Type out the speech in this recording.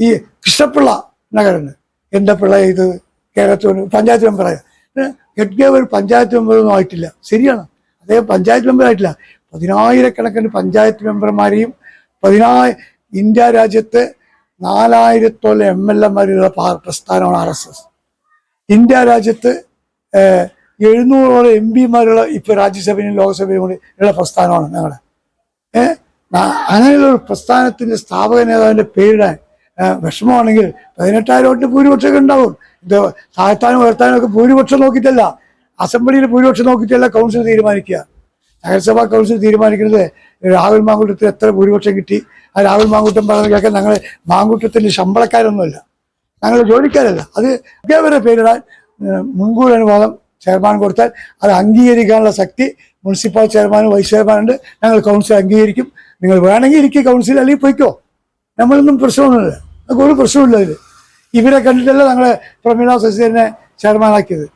ഈ കൃഷ്ണപിള്ള നഗരന് എന്താ പിള്ള ഇത് കേരളത്തിൽ പഞ്ചായത്ത് മെമ്പറായ ഹെഡ് ഗവർ പഞ്ചായത്ത് മെമ്പറൊന്നും ആയിട്ടില്ല. ശരിയാണ്. അദ്ദേഹം പഞ്ചായത്ത് മെമ്പർ ആയിട്ടില്ല. പതിനായിരക്കണക്കിന് പഞ്ചായത്ത് മെമ്പർമാരെയും പതിനായി ഇന്ത്യ രാജ്യത്ത് നാലായിരത്തോളം എം എൽ എമാരുള്ള പ്രസ്ഥാനമാണ് ആർ എസ് എസ്. ഇന്ത്യ രാജ്യത്ത് എഴുന്നൂറോളം എം പിമാരുള്ള ഇപ്പൊ രാജ്യസഭയിലും ലോക്സഭയിലും കൂടി ഉള്ള പ്രസ്ഥാനമാണ് ഞങ്ങളുടെ അങ്ങനെയുള്ള ഒരു പ്രസ്ഥാനത്തിന്റെ സ്ഥാപക നേതാവിന്റെ പേരിടാൻ വിഷമമാണെങ്കിൽ പതിനെട്ടായിരം വോട്ടിന് ഭൂരിപക്ഷമൊക്കെ ഉണ്ടാവും. ഇത് താഴ്ത്താനും ഉയർത്താനും ഒക്കെ ഭൂരിപക്ഷം നോക്കിയിട്ടല്ല. അസംബ്ലിയിൽ ഭൂരിപക്ഷം നോക്കിയിട്ടല്ല കൗൺസിൽ തീരുമാനിക്കുക. നഗരസഭാ കൗൺസിൽ തീരുമാനിക്കുന്നത് രാഹുൽ മാങ്കൂട്ടത്തിന് എത്ര ഭൂരിപക്ഷം കിട്ടി? ആ രാഹുൽ മാങ്കൂട്ടം പറഞ്ഞ കേൾക്കാൻ ഞങ്ങൾ മാങ്കൂട്ടത്തിന്റെ ശമ്പളക്കാരൊന്നുമല്ല. ഞങ്ങൾ ജോലിക്കാരല്ല. അത് അധ്യാപകരുടെ പേരിടാൻ മുൻകൂർ അനുവാദം ചെയർമാൻ കൊടുത്താൽ അത് അംഗീകരിക്കാനുള്ള ശക്തി മുനിസിപ്പൽ ചെയർമാനും വൈസ് ചെയർമാനുണ്ട്. ഞങ്ങൾ കൗൺസിൽ അംഗീകരിക്കും. നിങ്ങൾ വേണമെങ്കിൽ ഇരിക്കുക കൗൺസിൽ അല്ലെങ്കിൽ പോയിക്കോ. നമ്മളൊന്നും പ്രശ്നമൊന്നുമില്ല. ഒരു പ്രശ്നമില്ല ഇതിൽ ഇവരെ കണ്ടിട്ടല്ല ഞങ്ങളെ പ്രമീള ശശിധരനെ ചെയർമാനാക്കിയത്.